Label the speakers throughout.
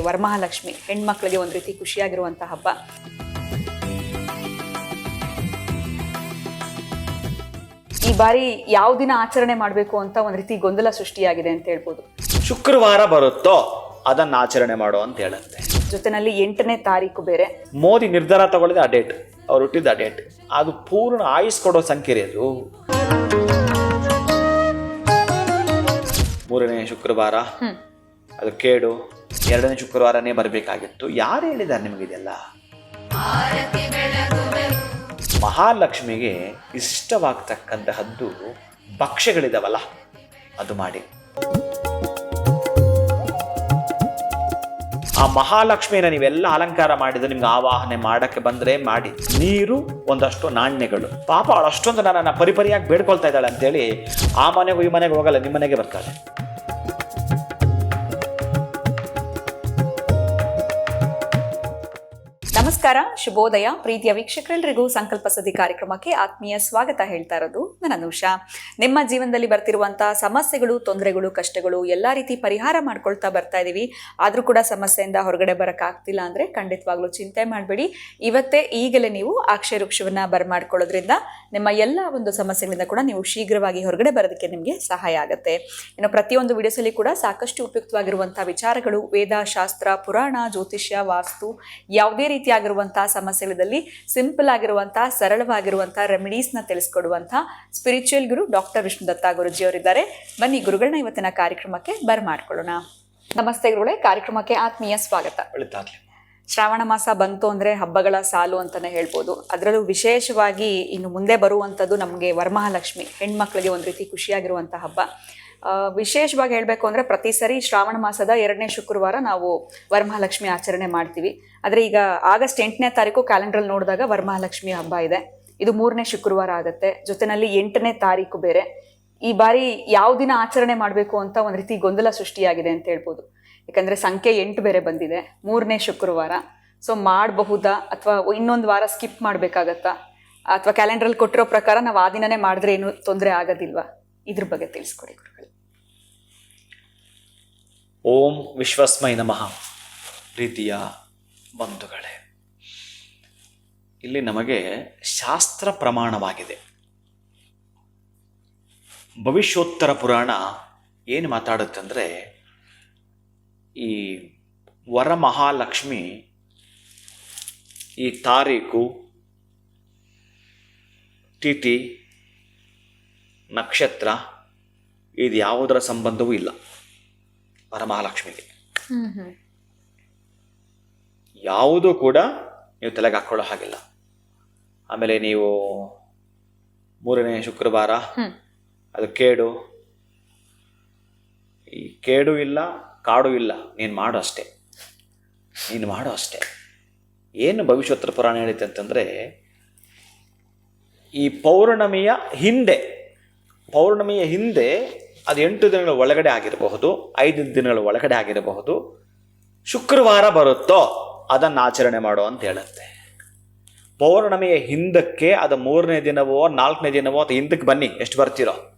Speaker 1: ವರಮಹಾಲಕ್ಷ್ಮಿ. ಹೆಣ್ಮಕ್ಳಿಗೆ ಒಂದು ರೀತಿ ಖುಷಿಯಾಗಿರುವಂತಹ ಹಬ್ಬ. ಈ ಬಾರಿ ಯಾವ ದಿನ ಆಚರಣೆ ಮಾಡಬೇಕು ಅಂತ ಒಂದು ರೀತಿ ಗೊಂದಲ ಸೃಷ್ಟಿಯಾಗಿದೆ ಅಂತ ಹೇಳ್ಬೋದು.
Speaker 2: ಶುಕ್ರವಾರ ಬರುತ್ತೋ ಅದನ್ನ ಆಚರಣೆ ಮಾಡೋ ಅಂತ ಹೇಳುತ್ತೆ.
Speaker 1: ಜೊತೆನಲ್ಲಿ ಎಂಟನೇ ತಾರೀಕು ಬೇರೆ.
Speaker 2: ಮೋದಿ ನಿರ್ಧಾರ ತಗೊಳ್ಳಿದ ಆ ಡೇಟ್. ಅವ್ರು ಹುಟ್ಟಿದ ಆ ಡೇಟ್. ಅದು ಪೂರ್ಣ ಆಯುಸ್ ಕೊಡೋ ಸಂಖ್ಯೆ ಅದು. ಮೂರನೇ ಶುಕ್ರವಾರ. ಅದು ಕೇಡು. ಎರಡನೇ ಶುಕ್ರವಾರನೇ ಬರಬೇಕಾಗಿತ್ತು. ಯಾರು ಹೇಳಿದ್ದಾರೆ ನಿಮಗಿದೆಲ್ಲ ಮಹಾಲಕ್ಷ್ಮಿಗೆ ಇಷ್ಟವಾಗ್ತಕ್ಕಂತಹದ್ದು ಭಕ್ಷ್ಯಗಳಿದಾವಲ್ಲ, ಅದು ಮಾಡಿ. ಆ ಮಹಾಲಕ್ಷ್ಮಿಯನ್ನು ನೀವೆಲ್ಲ ಅಲಂಕಾರ ಮಾಡಿದ್ರೆ ನಿಮ್ಗೆ ಆವಾಹನೆ ಮಾಡಕ್ಕೆ ಬಂದ್ರೆ ಮಾಡಿ. ನೀರು, ಒಂದಷ್ಟು ನಾಣ್ಯಗಳು. ಪಾಪ ಅವಳು ಅಷ್ಟೊಂದು ನನ್ನನ್ನು ಪರಿಪರಿಯಾಗಿ ಬೇಡ್ಕೊಳ್ತಾ ಇದ್ದಾಳೆ ಅಂತೇಳಿ ಆ ಮನೆಗೂ ಈ ಮನೆಗೆ ಹೋಗಲ್ಲ ನಿಮ್ಮ ಮನೆಗೆ ಬರ್ತಾಳೆ.
Speaker 1: ನಮಸ್ಕಾರ. ಶುಭೋದಯ. ಪ್ರೀತಿಯ ವೀಕ್ಷಕರೆಲ್ಲರಿಗೂ ಸಂಕಲ್ಪ ಸದಿ ಕಾರ್ಯಕ್ರಮಕ್ಕೆ ಆತ್ಮೀಯ ಸ್ವಾಗತ ಹೇಳ್ತಾ ಇರೋದು ನನ್ನ ಅನುಷ. ನಿಮ್ಮ ಜೀವನದಲ್ಲಿ ಬರ್ತಿರುವಂತಹ ಸಮಸ್ಯೆಗಳು, ತೊಂದರೆಗಳು, ಕಷ್ಟಗಳು ಎಲ್ಲಾ ರೀತಿ ಪರಿಹಾರ ಮಾಡ್ಕೊಳ್ತಾ ಬರ್ತಾ ಇದೀವಿ. ಆದ್ರೂ ಕೂಡ ಸಮಸ್ಯೆಯಿಂದ ಹೊರಗಡೆ ಬರೋಕ್ಕಾಗ್ತಿಲ್ಲ ಅಂದ್ರೆ ಖಂಡಿತವಾಗ್ಲೂ ಚಿಂತೆ ಮಾಡಬೇಡಿ. ಇವತ್ತೇ ಈಗಲೇ ನೀವು ಅಕ್ಷಯ ವೃಕ್ಷವನ್ನ ಬರಮಾಡ್ಕೊಳ್ಳೋದ್ರಿಂದ ನಿಮ್ಮ ಎಲ್ಲ ಒಂದು ಸಮಸ್ಯೆಗಳಿಂದ ಕೂಡ ನೀವು ಶೀಘ್ರವಾಗಿ ಹೊರಗಡೆ ಬರೋದಕ್ಕೆ ನಿಮಗೆ ಸಹಾಯ ಆಗುತ್ತೆ. ಇನ್ನು ಪ್ರತಿಯೊಂದು ವಿಡಿಯೋಸಲ್ಲಿ ಕೂಡ ಸಾಕಷ್ಟು ಉಪಯುಕ್ತವಾಗಿರುವಂತಹ ವಿಚಾರಗಳು ವೇದ, ಶಾಸ್ತ್ರ, ಪುರಾಣ, ಜ್ಯೋತಿಷ್ಯ, ವಾಸ್ತು ಯಾವುದೇ ರೀತಿಯಾಗಿರುವಂತಹ ಸಮಸ್ಯೆಗಳಲ್ಲಿ ಸಿಂಪಲ್ ಆಗಿರುವಂತಹ ಸರಳವಾಗಿರುವಂತಹ ರೆಮಿಡೀಸ್ನ ತಿಳಿಸ್ಕೊಡುವಂತಹ ಸ್ಪಿರಿಚುವಲ್ ಗುರು ಡಾಕ್ಟರ್ ವಿಷ್ಣುದತ್ತ ಗುರುಜಿ ಅವರಿದ್ದಾರೆ ಬನ್ನಿ ಗುರುಗಳನ್ನ ಇವತ್ತಿನ ಕಾರ್ಯಕ್ರಮಕ್ಕೆ ಬರಮಾಡ್ಕೊಳ್ಳೋಣ. ನಮಸ್ತೆ ಗುರುಗಳೇ ಕಾರ್ಯಕ್ರಮಕ್ಕೆ ಆತ್ಮೀಯ ಸ್ವಾಗತ. ಶ್ರಾವಣ ಮಾಸ ಬಂತು ಅಂದ್ರೆ ಹಬ್ಬಗಳ ಸಾಲು ಅಂತಾನೆ ಹೇಳ್ಬೋದು. ಅದರಲ್ಲೂ ವಿಶೇಷವಾಗಿ ಇನ್ನು ಮುಂದೆ ಬರುವಂಥದ್ದು ನಮಗೆ ವರಮಹಾಲಕ್ಷ್ಮಿ ಹೆಣ್ಮಕ್ಳಿಗೆ ಒಂದು ರೀತಿ ಖುಷಿಯಾಗಿರುವಂಥ ಹಬ್ಬ. ವಿಶೇಷವಾಗಿ ಹೇಳಬೇಕು ಅಂದರೆ ಪ್ರತಿ ಸರಿ ಶ್ರಾವಣ ಮಾಸದ ಎರಡನೇ ಶುಕ್ರವಾರ ನಾವು ವರಮಹಾಲಕ್ಷ್ಮಿ ಆಚರಣೆ ಮಾಡ್ತೀವಿ. ಆದರೆ ಈಗ ಆಗಸ್ಟ್ ಎಂಟನೇ ತಾರೀಕು ಕ್ಯಾಲೆಂಡ್ರಲ್ಲಿ ನೋಡಿದಾಗ ವರಮಹಾಲಕ್ಷ್ಮಿ ಹಬ್ಬ ಇದೆ. ಇದು ಮೂರನೇ ಶುಕ್ರವಾರ ಆಗುತ್ತೆ. ಜೊತೆನಲ್ಲಿ ಎಂಟನೇ ತಾರೀಕು ಬೇರೆ. ಈ ಬಾರಿ ಯಾವ ದಿನ ಆಚರಣೆ ಮಾಡಬೇಕು ಅಂತ ಒಂದು ರೀತಿ ಗೊಂದಲ ಸೃಷ್ಟಿಯಾಗಿದೆ ಅಂತ ಹೇಳ್ಬೋದು. ಯಾಕಂದರೆ ಸಂಖ್ಯೆ ಎಂಟು ಬೇರೆ ಬಂದಿದೆ. ಮೂರನೇ ಶುಕ್ರವಾರ. ಸೊ ಮಾಡಬಹುದಾ ಅಥವಾ ಇನ್ನೊಂದು ವಾರ ಸ್ಕಿಪ್ ಮಾಡಬೇಕಾಗತ್ತಾ? ಅಥವಾ ಕ್ಯಾಲೆಂಡ್ರಲ್ಲಿ ಕೊಟ್ಟಿರೋ ಪ್ರಕಾರ ನಾವು ಆ ದಿನನೇ ಮಾಡಿದ್ರೆ ಏನು ತೊಂದರೆ ಆಗೋದಿಲ್ವಾ? ಇದ್ರ ಬಗ್ಗೆ ತಿಳಿಸ್ಕೊಡಿ ಗುರುಗಳು.
Speaker 2: ಓಂ ವಿಶ್ವಸ್ಮೈ ನಮಃ. ಪ್ರೀತಿಯ ಬಂಧುಗಳೇ. ಇಲ್ಲಿ ನಮಗೆ ಶಾಸ್ತ್ರ ಪ್ರಮಾಣವಾಗಿದೆ. ಭವಿಷ್ಯೋತ್ತರ ಪುರಾಣ ಏನು ಮಾತಾಡುತ್ತೆ ಅಂದರೆ ಈ ವರಮಹಾಲಕ್ಷ್ಮಿ ಈ ತಾರೀಕು, ತಿಥಿ, ನಕ್ಷತ್ರ ಇದು ಯಾವುದರ ಸಂಬಂಧವೂ ಇಲ್ಲ. ವರಮಹಾಲಕ್ಷ್ಮಿಗೆ. ಯಾವುದೂ ಕೂಡ ನೀವು ತಲೆಗೆ ಹಾಕ್ಕೊಳ್ಳೋ ಹಾಗಿಲ್ಲ. ಆಮೇಲೆ ನೀವು ಮೂರನೇ ಶುಕ್ರವಾರ ಅದು ಕೇಡು. ಈ ಕೇಡು ಇಲ್ಲ ಕಾಡು ಇಲ್ಲ ನೀನು ಮಾಡು ಅಷ್ಟೇ. ನೀನು ಮಾಡು ಅಷ್ಟೇ. ಏನು ಭವಿಷ್ಯೋತ್ತರ ಪುರಾಣ ಹೇಳಿತೆ ಅಂತಂದರೆ ಈ ಪೌರ್ಣಮಿಯ ಹಿಂದೆ ಪೌರ್ಣಮಿಯ ಹಿಂದೆ ಅದು ಎಂಟು ದಿನಗಳ ಒಳಗಡೆ ಆಗಿರಬಹುದು, ಐದು ದಿನಗಳ ಒಳಗಡೆ ಆಗಿರಬಹುದು. ಶುಕ್ರವಾರ ಬರುತ್ತೋ ಅದನ್ನು ಆಚರಣೆ ಮಾಡು ಅಂತ ಹೇಳುತ್ತೆ. ಪೌರ್ಣಮಿಯ ಹಿಂದಕ್ಕೆ ಅದು ಮೂರನೇ ದಿನವೋ, ನಾಲ್ಕನೇ ದಿನವೋ ಅಥವಾ ಹಿಂದಕ್ಕೆ ಬನ್ನಿ, ಎಷ್ಟು ಬರ್ತೀರೋ.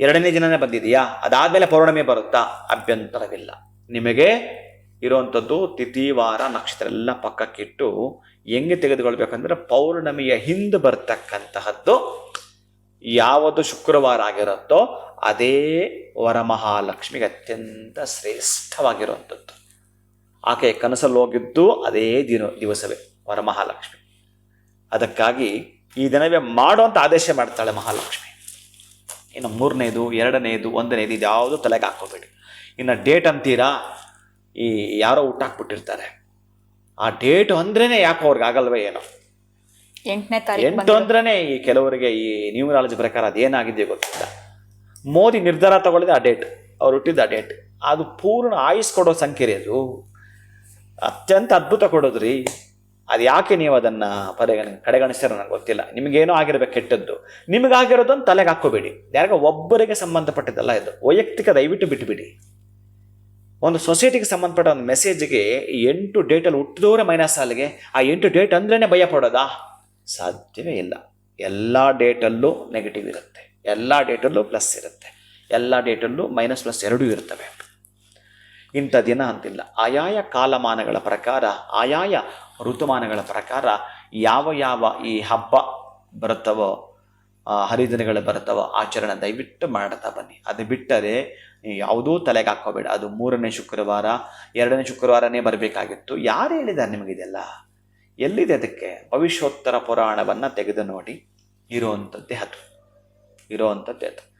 Speaker 2: ಎರಡನೇ ದಿನನೇ ಬಂದಿದೆಯಾ? ಅದಾದಮೇಲೆ ಪೌರ್ಣಮಿ ಬರುತ್ತಾ? ಅಭ್ಯಂತರವಿಲ್ಲ. ನಿಮಗೆ ಇರುವಂಥದ್ದು ತಿಥಿವಾರ ನಕ್ಷತ್ರ ಎಲ್ಲ ಪಕ್ಕಕ್ಕಿಟ್ಟು ಹೆಂಗೆ ತೆಗೆದುಕೊಳ್ಬೇಕಂದ್ರೆ ಪೌರ್ಣಮಿಯ ಹಿಂದೆ ಬರ್ತಕ್ಕಂತಹದ್ದು ಯಾವುದು ಶುಕ್ರವಾರ ಆಗಿರುತ್ತೋ ಅದೇ ವರಮಹಾಲಕ್ಷ್ಮಿಗೆ ಅತ್ಯಂತ ಶ್ರೇಷ್ಠವಾಗಿರುವಂಥದ್ದು. ಆಕೆ ಕನಸಲ್ಲಿ ಹೋಗಿದ್ದು ಅದೇ ದಿನ ದಿವಸವೇ ವರಮಹಾಲಕ್ಷ್ಮಿ. ಅದಕ್ಕಾಗಿ ಈ ದಿನವೇ ಮಾಡೋ ಅಂತ ಆದೇಶ ಮಾಡ್ತಾಳೆ ಮಹಾಲಕ್ಷ್ಮಿ. ಇನ್ನು ಮೂರನೇದು ಎರಡನೇದು ಒಂದನೇದು ಇದು ಯಾವುದು ತಲೆಗೆ ಹಾಕೋಬೇಡಿ. ಇನ್ನು ಡೇಟ್ ಅಂತೀರಾ? ಈ ಯಾರೋ ಹುಟ್ಟಾಕ್ಬಿಟ್ಟಿರ್ತಾರೆ ಆ ಡೇಟ್ ಅಂದ್ರೇ ಯಾಕೋ ಅವ್ರಿಗೆ ಆಗಲ್ವೇ ಏನೋ.
Speaker 1: ಎಂಟನೇ ತಾರೀಕು
Speaker 2: ಎಂಟು ಅಂದ್ರೇನೆ ಈ ಕೆಲವರಿಗೆ ಈ ನ್ಯೂಮರಾಲಜಿ ಪ್ರಕಾರ ಅದೇನಾಗಿದೆಯೋ ಗೊತ್ತಿಲ್ಲ. ಮೋದಿ ನಿರ್ಧಾರ ತಗೊಳ್ಳಿದ ಆ ಡೇಟ್ ಅವ್ರು ಹುಟ್ಟಿದ ಆ ಡೇಟ್ ಅದು ಪೂರ್ಣ ಆಯುಸ್ ಕೊಡೋ ಸಂಖ್ಯೆ ಅದು. ಅತ್ಯಂತ ಅದ್ಭುತ ಕೊಡೋದ್ರಿ. ಅದು ಯಾಕೆ ನೀವು ಅದನ್ನು ಪರಿಗಣ, ಕಡೆಗಣಿಸ್ತಾರೋ ನನಗೆ ಗೊತ್ತಿಲ್ಲ. ನಿಮಗೇನೋ ಆಗಿರಬೇಕು ಕೆಟ್ಟದ್ದು. ನಿಮಗಾಗಿರೋದನ್ನು ತಲೆಗೆ ಹಾಕೋಬೇಡಿ ಯಾರಿಗೋ ಒಬ್ಬರಿಗೆ ಸಂಬಂಧಪಟ್ಟದ್ದಲ್ಲ ಇದು. ವೈಯಕ್ತಿಕ ದಯವಿಟ್ಟು ಬಿಟ್ಟುಬಿಡಿ ಒಂದು ಸೊಸೈಟಿಗೆ ಸಂಬಂಧಪಟ್ಟ ಒಂದು ಮೆಸೇಜ್ಗೆ ಈ ಎಂಟು ಡೇಟಲ್ಲಿ ಹುಟ್ಟಿದವರೇ ಮೈನಸ್ ಸಾಲಿಗೆ ಆ ಎಂಟು ಡೇಟ್ ಅಂದ್ರೇ ಭಯ ಪಡೋದಾ? ಸಾಧ್ಯವೇ ಇಲ್ಲ. ಎಲ್ಲ ಡೇಟಲ್ಲೂ ನೆಗೆಟಿವ್ ಇರುತ್ತೆ. ಎಲ್ಲ ಡೇಟಲ್ಲೂ ಪ್ಲಸ್ ಇರುತ್ತೆ. ಎಲ್ಲ ಡೇಟಲ್ಲೂ ಮೈನಸ್ ಪ್ಲಸ್ ಎರಡೂ ಇರ್ತವೆ. ಇಂಥ ದಿನ ಅಂತಿಲ್ಲ. ಆಯಾಯ ಕಾಲಮಾನಗಳ ಪ್ರಕಾರ, ಆಯಾಯ ಋತುಮಾನಗಳ ಪ್ರಕಾರ ಯಾವ ಯಾವ ಈ ಹಬ್ಬ ಬರುತ್ತವೋ ಹರಿದಿನಗಳು ಬರುತ್ತವೋ ಆಚರಣೆ ದಯವಿಟ್ಟು ಮಾಡ್ತಾ ಬನ್ನಿ. ಅದು ಬಿಟ್ಟರೆ ಯಾವುದೂ ತಲೆಗೆ ಹಾಕೋಬೇಡ ಅದು ಮೂರನೇ ಶುಕ್ರವಾರ, ಎರಡನೇ ಶುಕ್ರವಾರನೇ ಬರಬೇಕಾಗಿತ್ತು. ಯಾರು ಹೇಳಿದ ನಿಮಗಿದೆಲ್ಲ ಎಲ್ಲಿದೆ ಅದಕ್ಕೆ? ಭವಿಷ್ಯೋತ್ತರ ಪುರಾಣವನ್ನು ತೆಗೆದು ನೋಡಿ. ಇರುವಂಥದ್ದೇ ಅದು. ಇರುವಂಥದ್ದೇ ಅದು.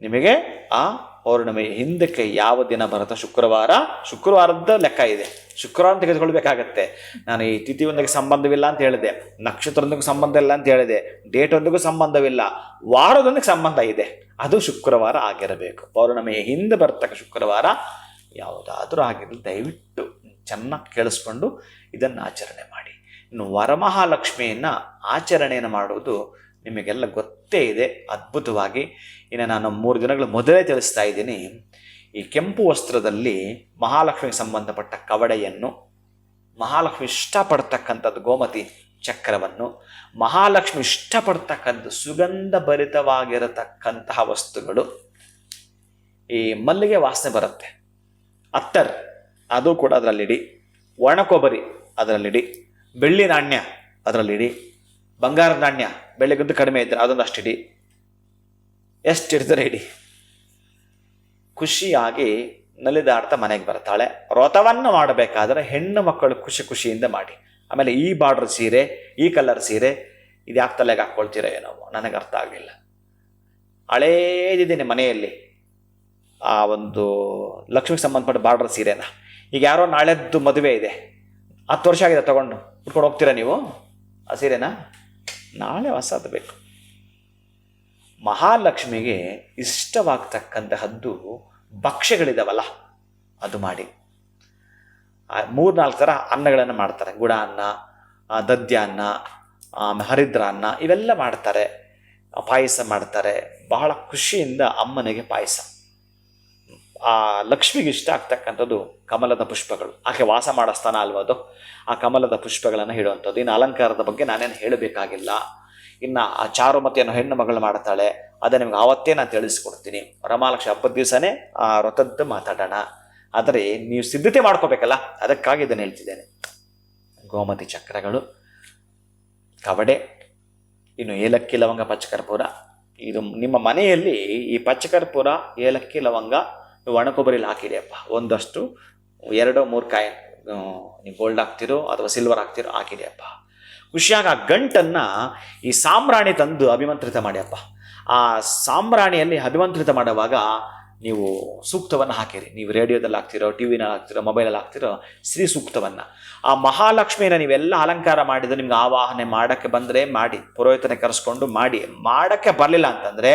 Speaker 2: ನಿಮಗೆ ಆ ಪೌರ್ಣಮಿಯ ಹಿಂದಕ್ಕೆ ಯಾವ ದಿನ ಬರುತ್ತೋ ಶುಕ್ರವಾರ, ಶುಕ್ರವಾರದ ಲೆಕ್ಕ ಇದೆ. ಶುಕ್ರವಾರ ತೆಗೆದುಕೊಳ್ಬೇಕಾಗತ್ತೆ. ನಾನು ಈ ತಿಥಿಯೊಂದಿಗೆ ಸಂಬಂಧವಿಲ್ಲ ಅಂತ ಹೇಳಿದೆ. ನಕ್ಷತ್ರದೊಂದಿಗೆ ಸಂಬಂಧ ಇಲ್ಲ ಅಂತ ಹೇಳಿದೆ. ಡೇಟ್ ಒಂದಿಗೂ ಸಂಬಂಧವಿಲ್ಲ. ವಾರದೊಂದಿಗೆ ಸಂಬಂಧ ಇದೆ. ಅದು ಶುಕ್ರವಾರ ಆಗಿರಬೇಕು. ಪೌರ್ಣಮಿಯ ಹಿಂದೆ ಬರ್ತಕ್ಕ ಶುಕ್ರವಾರ ಯಾವುದಾದ್ರೂ ಆಗಿರಲಿ. ದಯವಿಟ್ಟು ಚೆನ್ನಾಗಿ ಕೇಳಿಸ್ಕೊಂಡು ಇದನ್ನು ಆಚರಣೆ ಮಾಡಿ. ಇನ್ನು ವರಮಹಾಲಕ್ಷ್ಮಿಯನ್ನು ಆಚರಣೆಯನ್ನು ಮಾಡುವುದು ನಿಮಗೆಲ್ಲ ಗೊತ್ತೇ ಇದೆ, ಅದ್ಭುತವಾಗಿ ಇನ್ನು ನಾನು ಮೂರು ದಿನಗಳ ಮೊದಲೇ ತಿಳಿಸ್ತಾ ಇದ್ದೀನಿ. ಈ ಕೆಂಪು ವಸ್ತ್ರದಲ್ಲಿ ಮಹಾಲಕ್ಷ್ಮಿಗೆ ಸಂಬಂಧಪಟ್ಟ ಕವಡೆಯನ್ನು, ಮಹಾಲಕ್ಷ್ಮಿ ಇಷ್ಟಪಡ್ತಕ್ಕಂಥದ್ದು ಗೋಮತಿ ಚಕ್ರವನ್ನು, ಮಹಾಲಕ್ಷ್ಮಿ ಇಷ್ಟಪಡ್ತಕ್ಕಂಥ ಸುಗಂಧ ಭರಿತವಾಗಿರತಕ್ಕಂತಹ ವಸ್ತುಗಳು ಈ ಮಲ್ಲಿಗೆ ವಾಸನೆ ಬರುತ್ತೆ. ಅತ್ತರ್, ಅದು ಕೂಡ ಅದರಲ್ಲಿಡಿ. ಒಣ ಕೊಬ್ಬರಿ ಅದರಲ್ಲಿಡಿ. ಬೆಳ್ಳಿ ನಾಣ್ಯ ಅದರಲ್ಲಿಡಿ. ಬಂಗಾರದ ನಾಣ್ಯ, ಬೆಳ್ಳಿಗಿಂತ ಕಡಿಮೆ ಇದ್ದರೆ ಅದೊಂದು ಅಷ್ಟು ಇಡಿ. ಎಷ್ಟು ಇಡ್ತಾರೆ ಇಡಿ. ಖುಷಿಯಾಗಿ ನಲಿದಾಡ್ತಾ ಮನೆಗೆ ಬರ್ತಾಳೆ. ವ್ರತವನ್ನು ಮಾಡಬೇಕಾದ್ರೆ ಹೆಣ್ಣು ಮಕ್ಕಳು ಖುಷಿ ಖುಷಿಯಿಂದ ಮಾಡಿ. ಆಮೇಲೆ ಈ ಬಾರ್ಡ್ರ್ ಸೀರೆ, ಈ ಕಲರ್ ಸೀರೆ, ಇದು ಯಾಕೆ ತಲೆಗೆ ಹಾಕ್ಕೊಳ್ತೀರ ಏನೋ ನನಗೆ ಅರ್ಥ ಆಗಲಿಲ್ಲ. ಹಳೇದಿದ್ದೀನಿ ಮನೆಯಲ್ಲಿ. ಆ ಒಂದು ಲಕ್ಷ್ಮಿಗೆ ಸಂಬಂಧಪಟ್ಟ ಬಾರ್ಡರ್ ಸೀರೆನ. ಈಗ ಯಾರೋ ನಾಳೆದ್ದು ಮದುವೆ ಇದೆ. ಹತ್ತು ವರ್ಷ ಆಗಿದೆ ತಗೊಂಡು. ಉಟ್ಕೊಂಡು ಹೋಗ್ತೀರಾ ನೀವು ಆ ಸೀರೆನ? ನಾಳೆ ಹೊಸದು ಬೇಕು ಮಹಾಲಕ್ಷ್ಮಿಗೆ ಇಷ್ಟವಾಗ್ತಕ್ಕಂತಹದ್ದು ಭಕ್ಷ್ಯಗಳಿದಾವಲ್ಲ, ಅದು ಮಾಡಿ. ಮೂರ್ನಾಲ್ಕು ಥರ ಅನ್ನಗಳನ್ನು ಮಾಡ್ತಾರೆ. ಗುಡ ಅನ್ನ ದದ್ಯಾನ್ನ ಹರಿದ್ರ ಅನ್ನ, ಇವೆಲ್ಲ ಮಾಡ್ತಾರೆ. ಪಾಯಸ ಮಾಡ್ತಾರೆ. ಬಹಳ ಖುಷಿಯಿಂದ ಅಮ್ಮನಿಗೆ ಪಾಯಸ. ಆ ಲಕ್ಷ್ಮಿಗೆ ಇಷ್ಟ ಆಗ್ತಕ್ಕಂಥದ್ದು ಕಮಲದ ಪುಷ್ಪಗಳು. ಆಕೆ ವಾಸ ಮಾಡೋ ಸ್ಥಾನ ಅಲ್ವಾ ಅದು? ಆ ಕಮಲದ ಪುಷ್ಪಗಳನ್ನು ಇಡುವಂಥದ್ದು ಇನ್ನು ಅಲಂಕಾರದ ಬಗ್ಗೆ ನಾನೇನು ಹೇಳಬೇಕಾಗಿಲ್ಲ. ಇನ್ನು ಆ ಚಾರುಮತಿಯನ್ನು ಹೆಣ್ಣು ಮಗಳು ಮಾಡ್ತಾಳೆ. ಅದನ್ನು ನಿಮ್ಗೆ ಆವತ್ತೇ ನಾನು ತಿಳಿಸ್ಕೊಡ್ತೀನಿ. ರಮಾಲಕ್ಷ್ಮಿ ಹಬ್ಬದ ದಿವಸನೇ ಆ ವ್ರತದ್ದು ಮಾತಾಡೋಣ. ಆದರೆ ನೀವು ಸಿದ್ಧತೆ ಮಾಡ್ಕೋಬೇಕಲ್ಲ? ಅದಕ್ಕಾಗಿ ಇದನ್ನು ಹೇಳ್ತಿದ್ದೇನೆ. ಗೋಮತಿ ಚಕ್ರಗಳು, ಕವಡೆ, ಇನ್ನು ಏಲಕ್ಕಿ ಲವಂಗ ಪಚ್ಚಕರ್ಪೂರ ಇದು ನಿಮ್ಮ ಮನೆಯಲ್ಲಿ ಈ ಪಚ್ಚಕರ್ಪೂರ ಏಲಕ್ಕಿ ಲವಂಗ ಒಣ ಕೊಬ್ಬರಿಲಿ ಹಾಕಿಡಿಯಪ್ಪ ಒಂದಷ್ಟು, ಎರಡೋ, ಮೂರು ಕಾಯಿ ನೀವು ಗೋಲ್ಡ್ ಹಾಕ್ತಿರೋ ಅಥವಾ ಸಿಲ್ವರ್ ಹಾಕ್ತಿರೋ ಹಾಕಿಡಿಯಪ್ಪ ಖುಷಿಯಾಗಿ ಆ ಗಂಟನ್ನು ಈ ಸಾಮ್ರಾಣಿ ತಂದು ಅಭಿಮಂತ್ರಿತ ಮಾಡಿಯಪ್ಪ ಆ ಸಾಮ್ರಾಣಿಯಲ್ಲಿ ಅಭಿಮಂತ್ರಿತ ಮಾಡುವಾಗ ನೀವು ಸೂಕ್ತವನ್ನು ಹಾಕಿರಿ. ನೀವು ರೇಡಿಯೋದಲ್ಲಿ ಹಾಕ್ತಿರೋ ಟಿ ವಿನಲ್ಲಿ ಹಾಕ್ತಿರೋ, ಮೊಬೈಲಲ್ಲಿ ಹಾಕ್ತಿರೋ ಶ್ರೀ ಸೂಕ್ತವನ್ನು. ಆ ಮಹಾಲಕ್ಷ್ಮಿನ ನೀವೆಲ್ಲ ಅಲಂಕಾರ ಮಾಡಿದ್ರೆ ನಿಮ್ಗೆ ಆವಾಹನೆ ಮಾಡೋಕ್ಕೆ ಬಂದರೆ ಮಾಡಿ, ಪುರೋಹಿತನ ಕರೆಸ್ಕೊಂಡು ಮಾಡಿ. ಮಾಡೋಕ್ಕೆ ಬರಲಿಲ್ಲ ಅಂತಂದರೆ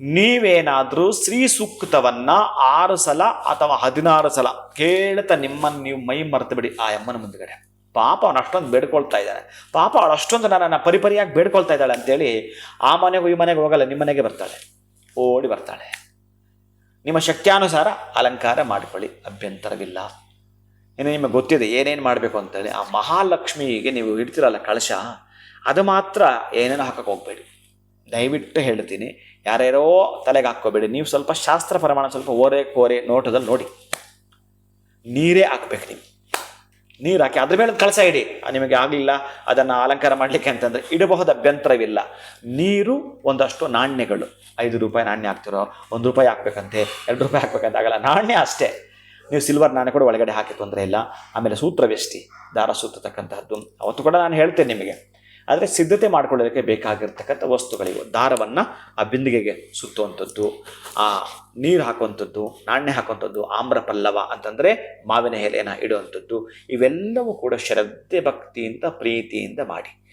Speaker 2: ನೀವೇನಾದರೂ ಶ್ರೀ ಸೂಕ್ತವನ್ನ ಆರು ಸಲ ಅಥವಾ ಹದಿನಾರು ಸಲ ಕೇಳ್ತಾ ನಿಮ್ಮನ್ನು ನೀವು ಮೈ ಮರೆತು ಬಿಡಿ ಆ ಅಮ್ಮನ ಮುಂದ್ಗಡೆ. ಪಾಪ ಅವನು ಅಷ್ಟೊಂದು ಬೇಡ್ಕೊಳ್ತಾ ಇದ್ದಾನೆ. ಪಾಪ ಅವಳು ಅಷ್ಟೊಂದು ನನ್ನನ್ನು ಪರಿಪರಿಯಾಗಿ ಬೇಡ್ಕೊಳ್ತಾ ಇದ್ದಾಳೆ ಅಂತೇಳಿ ಆ ಮನೆಗೂ ಈ ಮನೆಗೆ ಹೋಗಲ್ಲ, ನಿಮ್ಮ ಮನೆಗೆ ಬರ್ತಾಳೆ. ಓಡಿ ಬರ್ತಾಳೆ. ನಿಮ್ಮ ಶಕ್ತ್ಯಾನುಸಾರ ಅಲಂಕಾರ ಮಾಡಿಕೊಳ್ಳಿ, ಅಭ್ಯಂತರವಿಲ್ಲ. ಇನ್ನು ನಿಮಗೆ ಗೊತ್ತಿದೆ, ಏನೇನು ಮಾಡಬೇಕು ಅಂತೇಳಿ ಆ ಮಹಾಲಕ್ಷ್ಮಿಗೆ ನೀವು ಇಡ್ತಿರಲ್ಲ ಕಳಶ, ಅದು ಮಾತ್ರ ಏನೇನು ಹಾಕಕ್ಕೆ ಹೋಗಬೇಡಿ. ದಯವಿಟ್ಟು ಹೇಳ್ತೀನಿ, ಯಾರ್ಯಾರೋ ತಲೆಗೆ ಹಾಕ್ಕೋಬೇಡಿ, ನೀವು ಸ್ವಲ್ಪ ಶಾಸ್ತ್ರ ಪ್ರಮಾಣ ಸ್ವಲ್ಪ ಓರೆ ಕೋರೆ ನೋಟದಲ್ಲಿ ನೋಡಿ. ನೀರೇ ಹಾಕ್ಬೇಕು ನೀವು. ನೀರು ಹಾಕಿ ಅದ್ರ ಮೇಲೆ ಕಳಸ ಇಡಿ. ನಿಮಗೆ ಆಗಲಿಲ್ಲ, ಅದನ್ನು ಅಲಂಕಾರ ಮಾಡಲಿಕ್ಕೆ ಅಂತಂದರೆ ಇಡಬಹುದು, ಅಭ್ಯಂತರವಿಲ್ಲ. ನೀರು ಒಂದಷ್ಟು ನಾಣ್ಯಗಳು. ಐದು ರೂಪಾಯಿ ನಾಣ್ಯ ಹಾಕ್ತಿರೋ, ಒಂದು ರೂಪಾಯಿ ಹಾಕ್ಬೇಕಂತೆ, ಎರಡು ರೂಪಾಯಿ ಹಾಕ್ಬೇಕಂತ, ಆಗಲ್ಲ, ನಾಣ್ಯ ಅಷ್ಟೇ. ನೀವು ಸಿಲ್ವರ್ ನಾಣ್ಯ ಕೂಡ ಒಳಗಡೆ ಹಾಕಿ ತೊಂದರೆ ಇಲ್ಲ. ಆಮೇಲೆ ಸೂತ್ರವೆಷ್ಟಿ ದಾರ ಸುತ್ತತಕ್ಕಂತಹದ್ದು ಅವತ್ತು ಕೂಡ ನಾನು ಹೇಳ್ತೇನೆ ನಿಮಗೆ. ಆದರೆ ಸಿದ್ಧತೆ ಮಾಡ್ಕೊಳ್ಳೋದಕ್ಕೆ ಬೇಕಾಗಿರ್ತಕ್ಕಂಥ ವಸ್ತುಗಳಿವು. ದಾರವನ್ನು ಆ ಬಿಂದಿಗೆಗೆ ಸುತ್ತುವಂಥದ್ದು, ಆ ನೀರು ಹಾಕುವಂಥದ್ದು, ನಾಣ್ಯ ಹಾಕುವಂಥದ್ದು, ಆಮ್ರ ಪಲ್ಲವ ಅಂತಂದರೆ ಮಾವಿನ ಎಲೆಯನ್ನು ಇಡುವಂಥದ್ದು, ಇವೆಲ್ಲವೂ ಕೂಡ ಶ್ರದ್ಧೆ ಭಕ್ತಿಯಿಂದ, ಪ್ರೀತಿಯಿಂದ ಮಾಡಿ.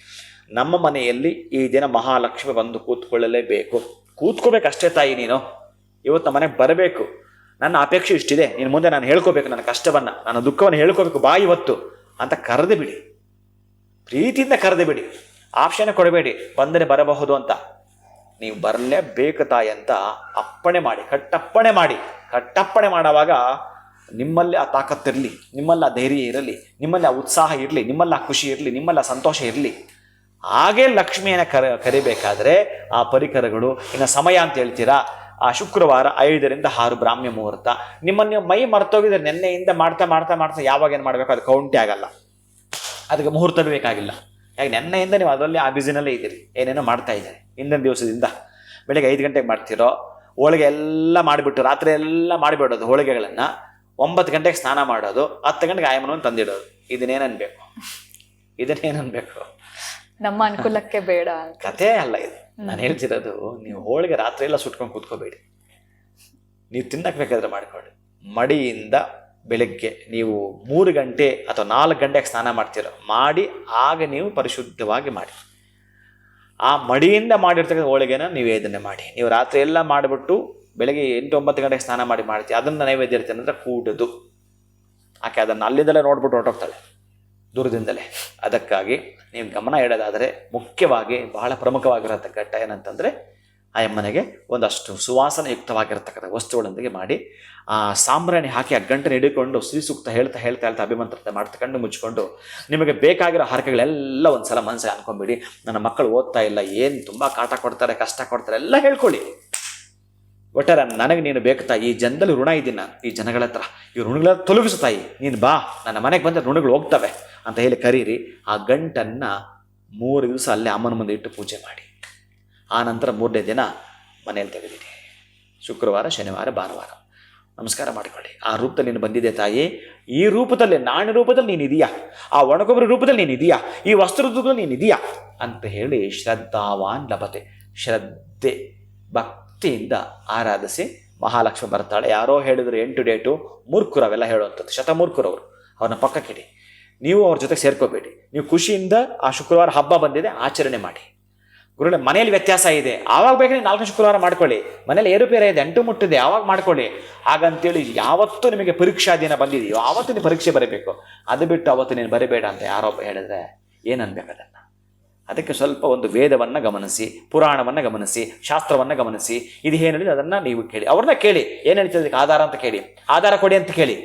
Speaker 2: ನಮ್ಮ ಮನೆಯಲ್ಲಿ ಈ ದಿನ ಮಹಾಲಕ್ಷ್ಮಿ ಬಂದು ಕೂತ್ಕೊಳ್ಳಲೇಬೇಕು. ಕೂತ್ಕೋಬೇಕು ಅಷ್ಟೇ ತಾಯಿ ನೀನು. ಇವತ್ತು ನಮ್ಮ ಮನೆಗೆ ಬರಬೇಕು. ನನ್ನ ಅಪೇಕ್ಷೆ ಇಷ್ಟಿದೆ. ನೀನು ಮುಂದೆ ನಾನು ಹೇಳ್ಕೋಬೇಕು ನನ್ನ ಕಷ್ಟವನ್ನು, ನನ್ನ ದುಃಖವನ್ನು ಹೇಳ್ಕೋಬೇಕು ಬಾ ಇವತ್ತು ಅಂತ ಕರೆದು ಬಿಡಿ. ಪ್ರೀತಿಯಿಂದ ಕರೆದು ಬಿಡಿ ಆಪ್ಷನ್ ಕೊಡಬೇಡಿ ಬಂದರೆ ಬರಬಹುದು ಅಂತ. ನೀವು ಬರಲೇಬೇಕು ತಾಯಿ ಅಂತ ಅಪ್ಪಣೆ ಮಾಡಿ, ಕಟ್ಟಪ್ಪಣೆ ಮಾಡಿ, ಕಟ್ಟಪ್ಪಣೆ ಮಾಡುವಾಗ ನಿಮ್ಮಲ್ಲಿ ಆ ತಾಕತ್ತಿರಲಿ ನಿಮ್ಮಲ್ಲಿ ಆ ಧೈರ್ಯ ಇರಲಿ, ನಿಮ್ಮಲ್ಲಿ ಆ ಉತ್ಸಾಹ ಇರಲಿ, ನಿಮ್ಮಲ್ಲಿ ಆ ಖುಷಿ ಇರಲಿ, ನಿಮ್ಮಲ್ಲಿ ಆ ಸಂತೋಷ ಇರಲಿ. ಹಾಗೇ ಲಕ್ಷ್ಮಿಯನ್ನು ಕರೆ, ಕರಿಬೇಕಾದ್ರೆ ಆ ಪರಿಕರಗಳು, ಇನ್ನು ಸಮಯ ಅಂತ ಹೇಳ್ತೀರಾ, ಆ ಶುಕ್ರವಾರ ಐದರಿಂದ ಆರು ಬ್ರಾಹ್ಮ್ಯ ಮುಹೂರ್ತ. ನಿಮ್ಮನ್ನು ನೀವು ಮೈ ಮರ್ತೋಗಿದ್ರೆ ನಿನ್ನೆಯಿಂದ ಮಾಡ್ತಾ ಮಾಡ್ತಾ ಮಾಡ್ತಾ ಯಾವಾಗ ಏನು ಮಾಡಬೇಕು? ಅದು ಕೌಂಟೇ ಆಗಲ್ಲ. ಅದಕ್ಕೆ ಮುಹೂರ್ತ ಬೇಕಾಗಿಲ್ಲ. ಯಾಕೆ ನೆನ್ನೆಯಿಂದ ನೀವು ಅದರಲ್ಲಿ ಆ ಬ್ಯುಸಿನಲ್ಲೇ ಇದ್ದೀರಿ. ಏನೇನೋ ಮಾಡ್ತಾ ಇದ್ದೀರಿ. ಹಿಂದಿನ ದಿವಸದಿಂದ ಬೆಳಗ್ಗೆ ಐದು ಗಂಟೆಗೆ ಮಾಡ್ತಿರೋ ಹೋಳಿಗೆ ಎಲ್ಲ ಮಾಡಿಬಿಟ್ಟು ರಾತ್ರಿ ಎಲ್ಲ ಮಾಡಿಬಿಡೋದು ಹೋಳಿಗೆಗಳನ್ನು. ಒಂಬತ್ತು ಗಂಟೆಗೆ ಸ್ನಾನ ಮಾಡೋದು ಹತ್ತು ಗಂಟೆಗೆ ಆಯಮನವನ್ನು ತಂದಿಡೋದು. ಇದನ್ನೇನನ್ಬೇಕು? ಇದನ್ನೇನನ್ಬೇಕು?
Speaker 1: ನಮ್ಮ ಅನುಕೂಲಕ್ಕೆ ಬೇಡ
Speaker 2: ಕಥೆ ಅಲ್ಲ ಇದು. ನಾನು ಹೇಳ್ತಿರೋದು ನೀವು ಹೋಳಿಗೆ ರಾತ್ರಿ ಎಲ್ಲ ಸುಟ್ಕೊಂಡು ಕೂತ್ಕೋಬೇಡಿ. ನೀವು ತಿನ್ನಕ್ಕೆ ಬೇಕಾದ್ರೆ ಮಾಡ್ಕೊಳ್ಳಿ. ಮಡಿಯಿಂದ ಬೆಳಗ್ಗೆ ನೀವು ಮೂರು ಗಂಟೆ ಅಥವಾ ನಾಲ್ಕು ಗಂಟೆಗೆ ಸ್ನಾನ ಮಾಡ್ತೀರೋ, ಮಾಡಿ, ಆಗ ನೀವು ಪರಿಶುದ್ಧವಾಗಿ ಮಾಡಿ. ಆ ಮಡಿಯಿಂದ ಮಾಡಿರ್ತಕ್ಕಂಥ ಹೋಳಿಗೆನ ನಿವೇದನೆ ಮಾಡಿ. ನೀವು ರಾತ್ರಿ ಎಲ್ಲ ಮಾಡಿಬಿಟ್ಟು ಬೆಳಗ್ಗೆ ಎಂಟು ಒಂಬತ್ತು ಗಂಟೆಗೆ ಸ್ನಾನ ಮಾಡಿ ಮಾಡ್ತೀವಿ ಅದನ್ನು ನೈವೇದ್ಯ ಇರ್ತೇನೆ ಅಂದರೆ ಕೂಡದು. ಆಕೆ ಅದನ್ನು ಅಲ್ಲಿಂದಲೇ ನೋಡ್ಬಿಟ್ಟು ಹೊರಟೋಗ್ತಾಳೆ, ದೂರದಿಂದಲೇ. ಅದಕ್ಕಾಗಿ ನೀವು ಗಮನ ಇಡೋದಾದರೆ ಮುಖ್ಯವಾಗಿ ಬಹಳ ಪ್ರಮುಖವಾಗಿರೋಂಥ ಘಟ್ಟ ಏನಂತಂದರೆ ಆ ಎಮ್ಮನೆಗೆ ಒಂದಷ್ಟು ಸುವಾಸನಯುಕ್ತವಾಗಿರತಕ್ಕಂಥ ವಸ್ತುಗಳೊಂದಿಗೆ ಮಾಡಿ, ಆ ಸಾಂಬ್ರಾಣಿ ಹಾಕಿ ಆ ಗಂಟನ್ನು ಹಿಡಿಕೊಂಡು ಶ್ರೀ ಸೂಕ್ತ ಹೇಳ್ತಾ ಹೇಳ್ತಾ ಹೇಳ್ತಾ ಅಭಿಮಂತ್ರತೆ ಮಾಡ್ತಾ ಕಣ್ಣು ಮುಚ್ಕೊಂಡು ನಿಮಗೆ ಬೇಕಾಗಿರೋ ಹರಕೆಗಳೆಲ್ಲ ಒಂದು ಸಲ ಮನಸ್ಸಿಗೆ ಅನ್ಕೊಂಬಿಡಿ, ನನ್ನ ಮಕ್ಕಳು ಓದ್ತಾ ಇಲ್ಲ, ಏನು ತುಂಬ ಕಾಟ ಕೊಡ್ತಾರೆ, ಕಷ್ಟ ಕೊಡ್ತಾರೆ, ಎಲ್ಲ ಹೇಳ್ಕೊಳ್ಳಿ. ಒಟ್ಟಾರೆ ನನಗೆ ನೀನು ಬೇಕು ತಾಯಿ, ಈ ಜನದಲ್ಲಿ ಋಣ ಇದ್ದೀನಿ ಈ ಜನಗಳ ಹತ್ರ, ಈ ಋಣಗಳ ತೊಲಗಿಸು ತಾಯಿ, ನೀನು ಬಾ, ನನ್ನ ಮನೆಗೆ ಬಂದರೆ ಋಣಗಳು ಹೋಗ್ತವೆ, ಅಂತ ಹೇಳಿ ಕರೀರಿ, ಆ ಗಂಟನ್ನು ಮೂರು ದಿವಸ ಅಲ್ಲೇ ಅಮ್ಮನ ಮುಂದೆ ಇಟ್ಟು ಪೂಜೆ ಮಾಡಿ. ಆ ನಂತರ ಮೂರನೇ ದಿನ ಮನೆಯಲ್ಲಿ ತೆಗೆದಿರಿ ಶುಕ್ರವಾರ, ಶನಿವಾರ, ಭಾನುವಾರ. ನಮಸ್ಕಾರ ಮಾಡಿಕೊಳ್ಳಿ. ಆ ರೂಪದಲ್ಲಿ ನೀನು ಬಂದಿದೆ ತಾಯಿ. ಈ ರೂಪದಲ್ಲಿ, ನಾಣ್ಯ ರೂಪದಲ್ಲಿ ನೀನು ಇದೆಯಾ? ಆ ಒಣಗೊಬ್ಬರ ರೂಪದಲ್ಲಿ ನೀನು ಇದೆಯಾ? ಈ ವಸ್ತ್ರ ರೂಪದಲ್ಲಿ ನೀನು ಇದೆಯಾ? ಅಂತ ಹೇಳಿ ಶ್ರದ್ಧಾವಾನ್ ಲಭತೆ ಶ್ರದ್ಧೆ, ಭಕ್ತಿಯಿಂದ ಆರಾಧಿಸಿ ಮಹಾಲಕ್ಷ್ಮಿ ಬರ್ತಾಳೆ ಯಾರೋ ಹೇಳಿದ್ರು ಎಂಟು ಡೇಟು ಮೂರ್ಖರು ಅವೆಲ್ಲ ಹೇಳುವಂಥದ್ದು. ಶತಮೂರ್ಖರವರು. ಅವ್ರನ್ನ ಪಕ್ಕಕ್ಕಿಡಿ. ನೀವು ಅವ್ರ ಜೊತೆ ಸೇರ್ಕೋಬೇಡಿ. ನೀವು ಖುಷಿಯಿಂದ ಆ ಶುಕ್ರವಾರ ಹಬ್ಬ ಬಂದಿದೆ, ಆಚರಣೆ ಮಾಡಿ. ಗುರುಳೆ ಮನೆಯಲ್ಲಿ ವ್ಯತ್ಯಾಸ ಇದೆ. ಆವಾಗ ಬೇಕಾದ್ರೆ ನಾಲ್ಕು ಶುಕ್ರವಾರ ಮಾಡ್ಕೊಳ್ಳಿ. ಮನೇಲಿ ಏರುಪೇರ ಇದೆ ಅಂಟು ಮುಟ್ಟಿದೆ, ಆವಾಗ ಮಾಡ್ಕೊಳ್ಳಿ. ಹಾಗಂತೇಳಿ ಯಾವತ್ತು ನಿಮಗೆ ಪರೀಕ್ಷಾ ದಿನ ಬಂದಿದೆಯೋ, ಆವತ್ತು ನೀವು ಪರೀಕ್ಷೆ ಬರೀಬೇಕು. ಅದು ಬಿಟ್ಟು ಅವತ್ತು ನೀನು ಬರಿಬೇಡ ಅಂತ ಯಾರೋ ಹೇಳಿದ್ರೆ ಏನು ಅದನ್ನು ಅದಕ್ಕೆ ಸ್ವಲ್ಪ ಒಂದು ವೇದವನ್ನು ಗಮನಿಸಿ, ಪುರಾಣವನ್ನು ಗಮನಿಸಿ, ಶಾಸ್ತ್ರವನ್ನು ಗಮನಿಸಿ, ಇದು ಏನು ಹೇಳಿದ್ರೆ ಅದನ್ನು ನೀವು ಕೇಳಿ. ಅವ್ರನ್ನ ಕೇಳಿ. ಏನು ಹೇಳ್ತೀವಿ ಅದಕ್ಕೆ? ಆಧಾರ ಅಂತ ಕೇಳಿ. ಆಧಾರ ಕೊಡಿ ಅಂತ ಕೇಳಿ.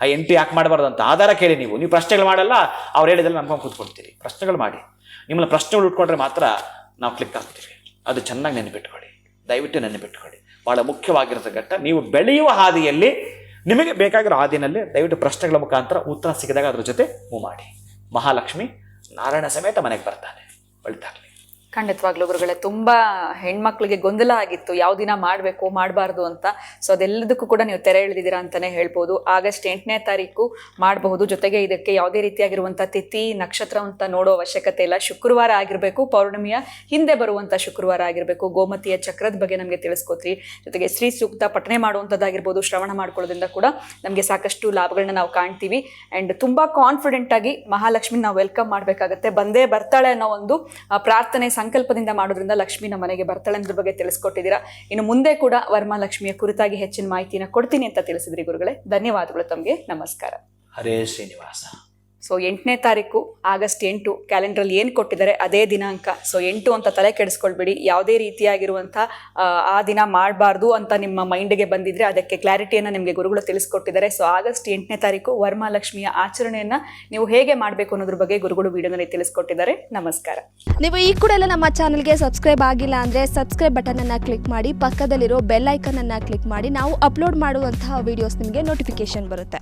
Speaker 2: ಆ ಎಂಟು ಯಾಕೆ ಮಾಡಬಾರ್ದು ಅಂತ? ಆಧಾರ ಕೇಳಿ ನೀವು. ನೀವು ಪ್ರಶ್ನೆಗಳು ಮಾಡಲ್ಲ, ಅವ್ರು ಹೇಳಿದ್ರೆ ನಂಬ್ಕೊಂಡು ಕೂತ್ಕೊಳ್ತೀರಿ. ಪ್ರಶ್ನೆಗಳು ಮಾಡಿ. ನಿಮ್ಮನ್ನ ಪ್ರಶ್ನೆಗಳು ಉಟ್ಕೊಂಡ್ರೆ ಮಾತ್ರ ನಾವು ಕ್ಲಿಕ್ ಆಗ್ತೀವಿ. ಅದು ಚೆನ್ನಾಗಿ ನೆನಪಿಟ್ಕೊಳ್ಳಿ. ದಯವಿಟ್ಟು ನೆನಪಿಟ್ಕೊಳ್ಳಿ. ಭಾಳ ಮುಖ್ಯವಾಗಿರೋ ಘಟ್ಟ ನೀವು ಬೆಳೆಯುವ ಹಾದಿಯಲ್ಲಿ ನಿಮಗೆ ಬೇಕಾಗಿರೋ ಹಾದಿನಲ್ಲಿ ದಯವಿಟ್ಟು ಪ್ರಶ್ನೆಗಳ ಮುಖಾಂತರ ಉತ್ತರ ಸಿಕ್ಕಿದಾಗ ಅದ್ರ ಜೊತೆ ಹೂ ಮಾಡಿ. ಮಹಾಲಕ್ಷ್ಮಿ ನಾರಾಯಣ ಸಮೇತ ಮನೆಗೆ ಬರ್ತಾನೆ. ಒಳ್ತಾಗಲಿ.
Speaker 1: ಖಂಡಿತವಾಗ್ಲೂ ಗುರುಗಳೇ, ತುಂಬ ಹೆಣ್ಮಕ್ಳಿಗೆ ಗೊಂದಲ ಆಗಿತ್ತು. ಯಾವ ದಿನ ಮಾಡಬೇಕು, ಮಾಡಬಾರ್ದು ಅಂತ. ಸೊ ಅದೆಲ್ಲದಕ್ಕೂ ಕೂಡ ನೀವು ತೆರೆ ಎಳೆದಿದ್ದೀರಾ ಅಂತಾನೆ ಹೇಳ್ಬೋದು. ಆಗಸ್ಟ್ ಎಂಟನೇ ತಾರೀಕು ಮಾಡಬಹುದು. ಜೊತೆಗೆ ಇದಕ್ಕೆ ಯಾವುದೇ ರೀತಿಯಾಗಿರುವಂಥ ತಿಥಿ, ನಕ್ಷತ್ರ ಅಂತ ನೋಡೋ ಅವಶ್ಯಕತೆ ಇಲ್ಲ. ಶುಕ್ರವಾರ ಆಗಿರಬೇಕು, ಪೌರ್ಣಮಿಯ ಹಿಂದೆ ಬರುವಂಥ ಶುಕ್ರವಾರ ಆಗಿರಬೇಕು. ಗೋಮತಿಯ ಚಕ್ರದ ಬಗ್ಗೆ ನಮಗೆ ತಿಳಿಸ್ಕೊತೀವಿ ಜೊತೆಗೆ ಶ್ರೀ ಸೂಕ್ತ ಪಠನೆ ಮಾಡುವಂಥದ್ದಾಗಿರ್ಬೋದು, ಶ್ರವಣ ಮಾಡ್ಕೊಳ್ಳೋದ್ರಿಂದ ಕೂಡ ನಮಗೆ ಸಾಕಷ್ಟು ಲಾಭಗಳನ್ನ ನಾವು ಕಾಣ್ತೀವಿ. ಆ್ಯಂಡ್ ತುಂಬ ಕಾನ್ಫಿಡೆಂಟ್ ಆಗಿ ಮಹಾಲಕ್ಷ್ಮಿ ನಾವು ವೆಲ್ಕಮ್ ಮಾಡಬೇಕಾಗತ್ತೆ. ಬಂದೇ ಬರ್ತಾಳೆ ಅನ್ನೋ ಒಂದು ಪ್ರಾರ್ಥನೆ ಸಂಕಲ್ಪದಿಂದ ಮಾಡೋದ್ರಿಂದ ಲಕ್ಷ್ಮಿ ನಮ್ಮ ಮನೆಗೆ ಬರ್ತಾಳೆ ಅನ್ನೋದ್ರ ಬಗ್ಗೆ ತಿಳಿಸ್ಕೊಟ್ಟಿದ್ದೀರಾ. ಇನ್ನು ಮುಂದೆ ಕೂಡ ವರಮಹಾಲಕ್ಷ್ಮಿಯ ಕುರಿತಾಗಿ ಹೆಚ್ಚಿನ ಮಾಹಿತಿನ ಕೊಡ್ತೀನಿ ಅಂತ ತಿಳಿಸಿದ್ರಿ ಗುರುಗಳೇ. ಧನ್ಯವಾದಗಳು ತಮಗೆ. ನಮಸ್ಕಾರ.
Speaker 2: ಹರೇ ಶ್ರೀನಿವಾಸ.
Speaker 1: ಸೊ ಎಂಟನೇ ತಾರೀಕು ಆಗಸ್ಟ್ ಎಂಟು ಕ್ಯಾಲೆಂಡ್ರಲ್ಲಿ ಏನು ಕೊಟ್ಟಿದ್ದಾರೆ ಅದೇ ದಿನಾಂಕ. ಸೊ ಎಂಟು ಅಂತ ತಲೆ ಕೆಡಿಸ್ಕೊಳ್ಬೇಡಿ. ಯಾವುದೇ ರೀತಿಯಾಗಿರುವಂಥ ಆ, ದಿನ ಮಾಡಬಾರ್ದು ಅಂತ ನಿಮ್ಮ ಮೈಂಡ್ಗೆ ಬಂದಿದ್ರೆ ಅದಕ್ಕೆ ಕ್ಲಾರಿಟಿಯನ್ನು ನಿಮಗೆ ಗುರುಗಳು ತಿಳಿಸ್ಕೊಟ್ಟಿದ್ದಾರೆ. ಸೊ ಆಗಸ್ಟ್ ಎಂಟನೇ ತಾರೀಕು ವರ್ಮಾಲಕ್ಷ್ಮಿಯ ಆಚರಣೆಯನ್ನು ನೀವು ಹೇಗೆ ಮಾಡಬೇಕು ಅನ್ನೋದ್ರ ಬಗ್ಗೆ ಗುರುಗಳು ವಿಡಿಯೋನಲ್ಲಿ ತಿಳಿಸ್ಕೊಟ್ಟಿದ್ದಾರೆ. ನಮಸ್ಕಾರ.
Speaker 3: ನೀವು ಈ ಕೂಡ ಎಲ್ಲ ನಮ್ಮ ಚಾನಲ್ಗೆ ಸಬ್ಸ್ಕ್ರೈಬ್ ಆಗಿಲ್ಲ ಅಂದರೆ ಸಬ್ಸ್ಕ್ರೈಬ್ ಬಟನನ್ನು ಕ್ಲಿಕ್ ಮಾಡಿ ಪಕ್ಕದಲ್ಲಿರೋ ಬೆಲ್ ಐಕನನ್ನು ಕ್ಲಿಕ್ ಮಾಡಿ ನಾವು ಅಪ್ಲೋಡ್ ಮಾಡುವಂತಹ ವೀಡಿಯೋಸ್ ನಿಮಗೆ ನೋಟಿಫಿಕೇಶನ್ ಬರುತ್ತೆ.